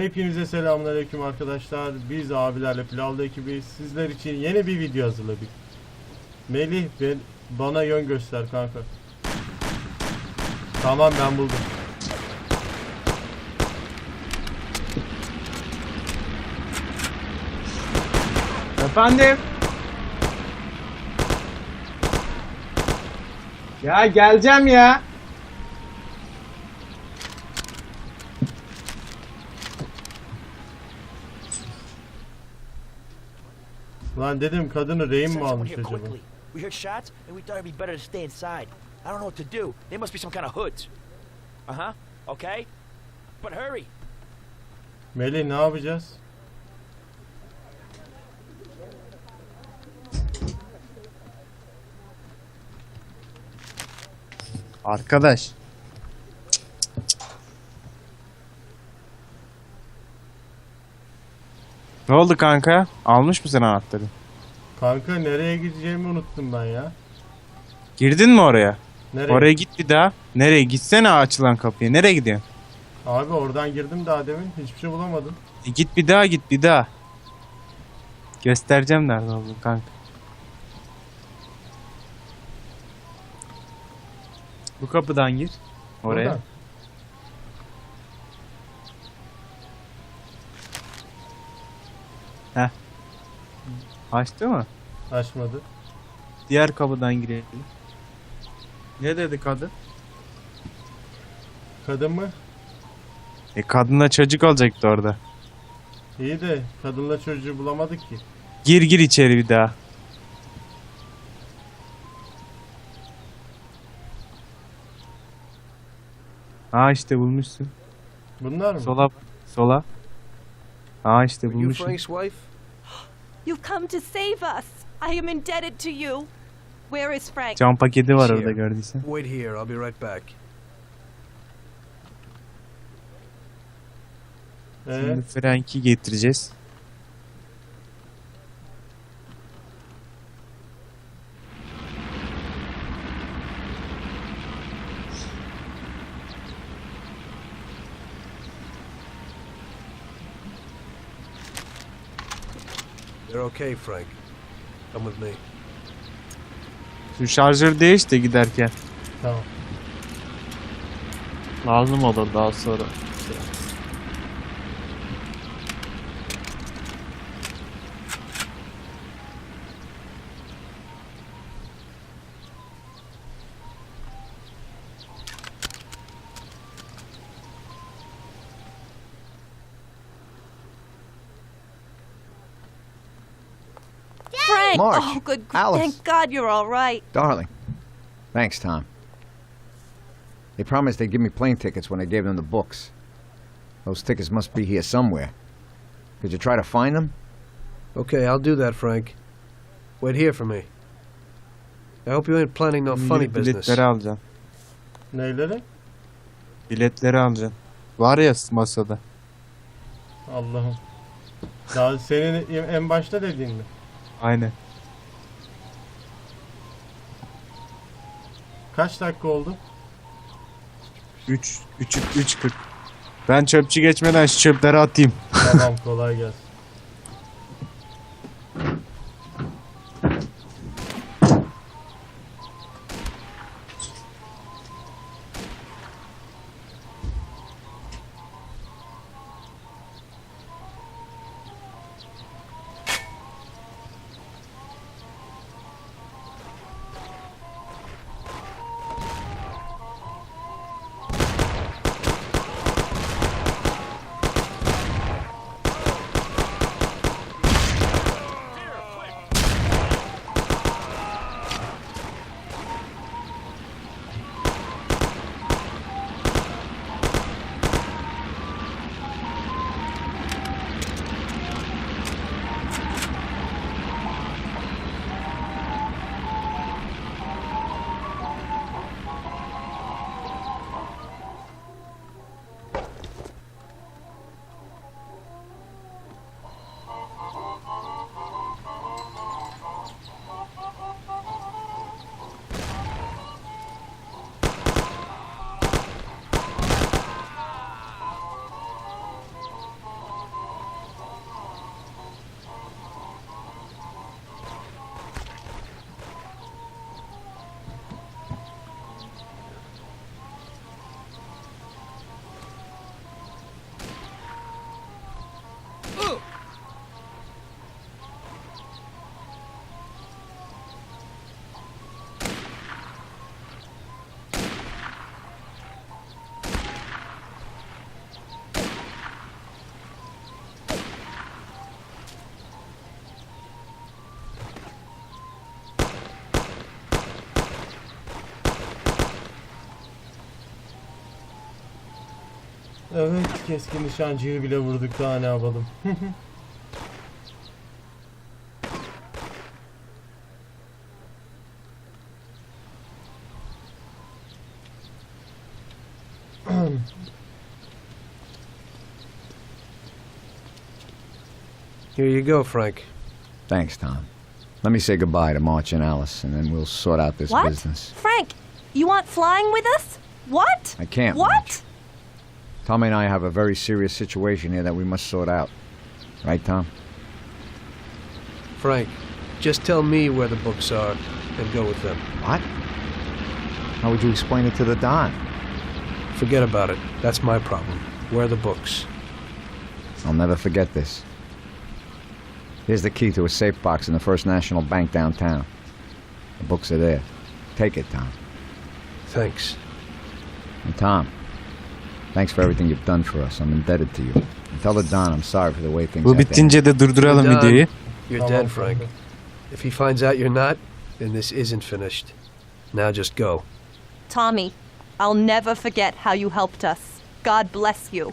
Hepinize selamünaleyküm arkadaşlar. Biz abilerle Pilavlı ekibi sizler için yeni bir video hazırladık. Melih ben bana yön göster kanka. Tamam ben buldum. Efendim? Ya geleceğim ya. Lan dedim kadını rehin mi almış acaba? We heard shots, and we thought it'd be better to stay inside. I don't know what to do. They must be some kind of hoods. Uh huh. Okay. But hurry. Melih ne yapacağız? Arkadaş. Ne oldu kanka? Almış mısın anahtarı? Kanka nereye gideceğimi unuttum ben ya. Girdin mi oraya? Nereye? Oraya git bir daha. Nereye? Gitsene açılan kapıya. Nereye gidiyorsun? Abi oradan girdim daha demin. Hiçbir şey bulamadım. E git bir daha git bir daha. Göstereceğim nerede olduğunu kanka. Bu kapıdan gir. Oraya. Oradan. Açtı mı? Açmadı. Diğer kapıdan girelim. Ne dedi kadın? Kadın mı? E kadınla çocuk olacaktı orada. İyi de kadınla çocuğu bulamadık ki. Gir gir içeri bir daha. Ha işte bulmuşsun. Bunlar mı? Sola sola. Ha işte you. Frank's wife? You've come to save us. I am indebted to you. Where is Frank? Cam paketi var Here. orada gördüysen. Wait here, I'll be right back. Ee, Şimdi Frank'i getireceğiz. You're okay, Frank. Come with me. Şu şarjör değiş de giderken. tamam. Lazım olur daha sonra. Frank! Marge, Oh, good. Alice. Thank God you're all right. Darling. Thanks, Tom. They promised they'd give me plane tickets when I gave them the books. Those tickets must be here somewhere. Could you try to find them? Okay, I'll do that, Frank. Wait here for me. I hope you ain't planning no funny Şimdi business. biletleri alacaksın. Neyleri? Biletleri alacaksın. Var ya masada. Allah'ım. Daha senin en başta dediğin mi? Aynen. Kaç dakika oldu? 3 3 3 40. Ben çöpçü geçmeden şu çöpleri atayım. Tamam kolay gelsin. Evet keskin nişancıyı bile vurduk daha ne yapalım. Here you go, Frank. Thanks, Tom. Let me say goodbye to March and Alice, and then we'll sort out this What? business. Frank, you want flying with us? What? I can't. What? Marge. Tommy and I have a very serious situation here that we must sort out. Right, Tom? Frank, just tell me where the books are and go with them. What? How would you explain it to the Don? Forget about it. That's my problem. Where are the books? I'll never forget this. Here's the key to a safe box in the First National Bank downtown. The books are there. Take it, Tom. Thanks. And Tom, thanks for everything you've done for us. I'm indebted to you. And tell the Don I'm sorry for the way things Bu have been. bitince de durduralım We're done. videoyu. You're dead, Frank. If he finds out you're not, then this isn't finished. Now just go. Tommy, I'll never forget how you helped us. God bless you.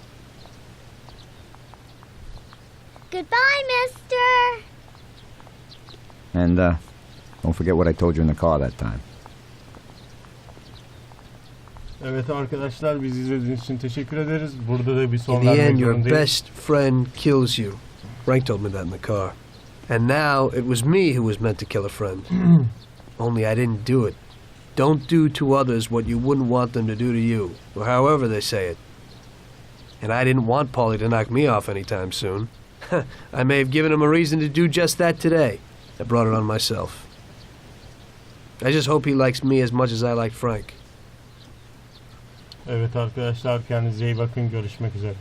Goodbye, mister. And uh, don't forget what I told you in the car that time. Evet arkadaşlar biz izlediğiniz için teşekkür ederiz. Burada da bir son In the vermek end, your best friend kills you. Frank told me that in the car. And now it was me who was meant to kill a friend. Only I didn't do it. Don't do to others what you wouldn't want them to do to you, or however they say it. And I didn't want Polly to knock me off anytime soon. I may have given him a reason to do just that today. I brought it on myself. I just hope he likes me as much as I liked Frank. Evet arkadaşlar kendinize iyi bakın görüşmek üzere.